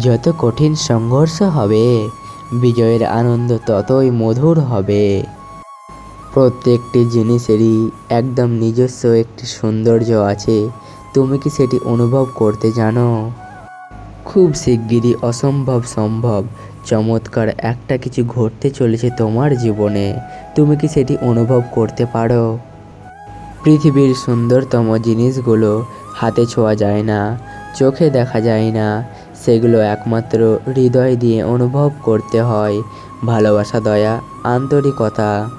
যত কঠিন সংঘর্ষ হবে, বিজয়ের আনন্দ ততই মধুর হবে। প্রত্যেকটি জিনিসেরই একদম নিজস্ব একটি সৌন্দর্য আছে। তুমি কি সেটি অনুভব করতে জানো? খুব শিগগিরই অসম্ভব সম্ভব। চমৎকার একটা কিছু ঘটতে চলেছে তোমার জীবনে। তুমি কি সেটি অনুভব করতে পারো? পৃথিবীর সুন্দরতম জিনিসগুলো হাতে ছোঁয়া যায় না। চোখে দেখা যায় না। সেগুলো একমাত্র হৃদয় দিয়ে অনুভব করতে হয়। ভালোবাসা, দয়া, আন্তরিকতা।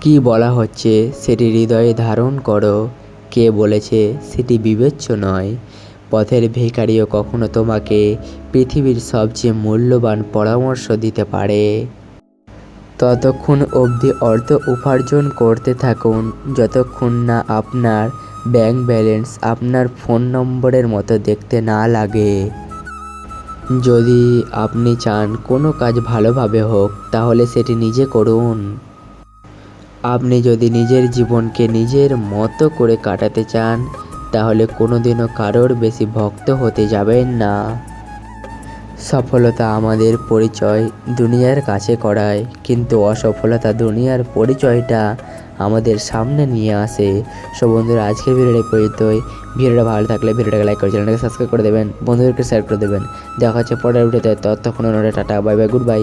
কি বলা হচ্ছে, সেটি হৃদয়ে ধারণ করো। কে বলেছে, সেটি বিবেচ্য নয়। পথের ভিখারিও কখনো তোমাকে পৃথিবীর সবচেয়ে মূল্যবান পরামর্শ দিতে পারে। ততক্ষণ অবধি অর্থ উপার্জন করতে থাকুন। যতক্ষণ না আপনার ব্যাংক ব্যালেন্স আপনার ফোন নম্বরের মতো দেখতে না লাগে। যদি আপনি চান কোনো কাজ ভালোভাবে হোক, তাহলে সেটি নিজে করুন। আপনি যদি নিজের জীবনকে নিজের মতো করে কাটাতে চান, তাহলে কোনোদিনও কারোর বেশি ভক্ত হতে যাবেন না। সফলতা আমাদের পরিচয় দুনিয়ার কাছে করায়, কিন্তু অসফলতা দুনিয়ার পরিচয়টা আমাদের সামনে নিয়ে আসে। সো বন্ধুরা আজকে ভিডিওটা পর্যন্তই। ভিডিওটা ভালো থাকলে ভিডিওটাকে লাইক করে চ্যানেলটাকে সাবস্ক্রাইব করে দেবেন, বন্ধুদেরকে শেয়ার করে দেবেন। দেখা হচ্ছে পরের ভিডিওতে, ততক্ষণ tata bye bye good bye